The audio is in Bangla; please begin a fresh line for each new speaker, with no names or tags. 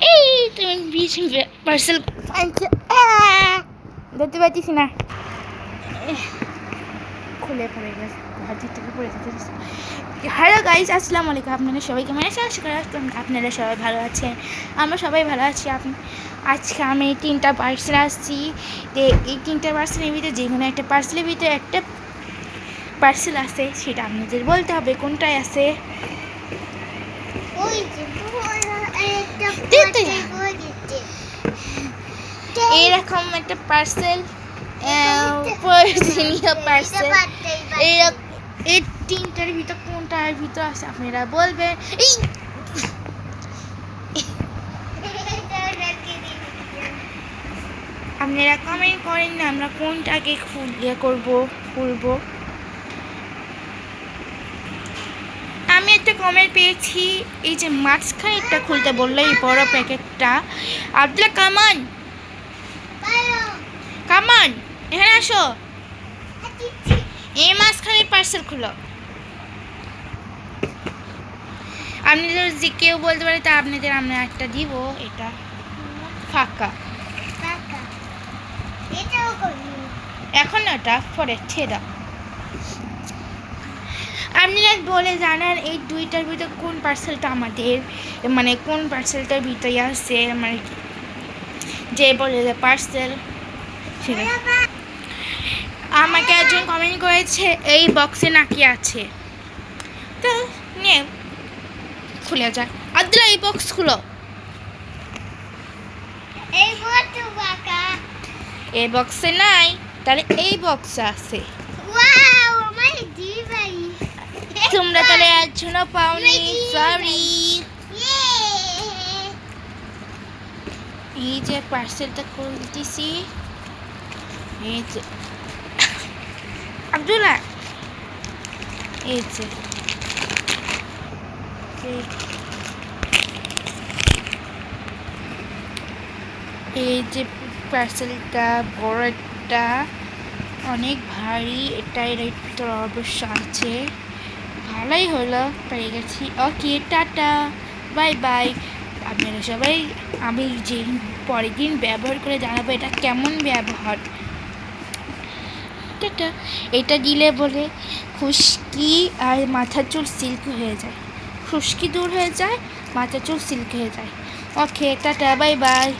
এই তুমি বিশ পার্সেল ধরতে পারছিস না। খুলে পড়ে গেছে। হাজির থেকে পড়ে গেছে। হ্যালো গাইজ আসসালামু আলাইকুম। আপনারা সবাইকে মানে আশা করি আপ- আপনারা সবাই ভালো আছেন। আমরা সবাই ভালো আছি। আপনি আজকে আমি তিনটা পার্সেল আসছি। তো এই তিনটা পার্সেলের ভিতরে যে কোনো একটা পার্সেলের ভিতরে একটা পার্সেল আছে। সেটা আপনাদের বলতে হবে কোনটায় আছে।
ওই বড় একটা পার্সেল
প্রয়োজনীয় পার্সেল এই তিনটার ভিতর কোনটার ভিতর আছে আপনারা বলবেন। এই। আপনারা কমেন্ট করেন না আমরা কোনটাকে ইয়ে করব, খুলবো। আমি একটা কমেন্ট পেয়েছি এই যে মাঝখানেরটা খুলতে বলল এই বড় প্যাকেটটা আব্দুল্লা কামান কামান এখানে আসো। এই মাঝখানের পার্সেল খুলো। আপনি যদি কেউ বলতে পারে তা আপনাদের আমরা একটা দিব এটা ফাঁকা। এখন ওটা পরে ছেড়ে দাও। আপনারা বলে জানান এই দুইটার ভিতর কোন পার্সেলটা আমাদের? মানে কোন পার্সেলটার ভিতরে আছে? মানে যে বলে যে পার্সেল আমাকে একজন কমেন্ট করেছে এই বক্সে নাকি আছে। তো নিয়ে খুলে যায় আব্দুল্লাহ এই বক্স খুলো।
এই বড় বাঁকা।
এই বক্সে নাই তাহলে এই বক্সে আছে।
ওয়াও, আমার দিবাই।
তোমরা তাহলে একজনও পাওনি? সরি। এই যে পার্সেলটা খুলতেছি। এই যে। আব্দুল্লাহ। এই যে। এই- যে পার্সেলটা বড় একটা। অনেক ভারী। এটাই এর ভিতরে অবশ্য আছে। ভালোই হলো, পেয়ে গেছি। ওকে টাটা। বাই বাই আপনারা সবাই আমি যে পরের দিন ব্যবহার করে জানাব এটা কেমন ব্যবহার। টাটা। এটা দিলে বলে খুশকি আর মাথার চুল সিল্ক হয়ে যায়। খুশকি দূর হয়ে যায়, মাথার চুল সিল্ক হয়ে যায়। ওকে টাটা বাই বাই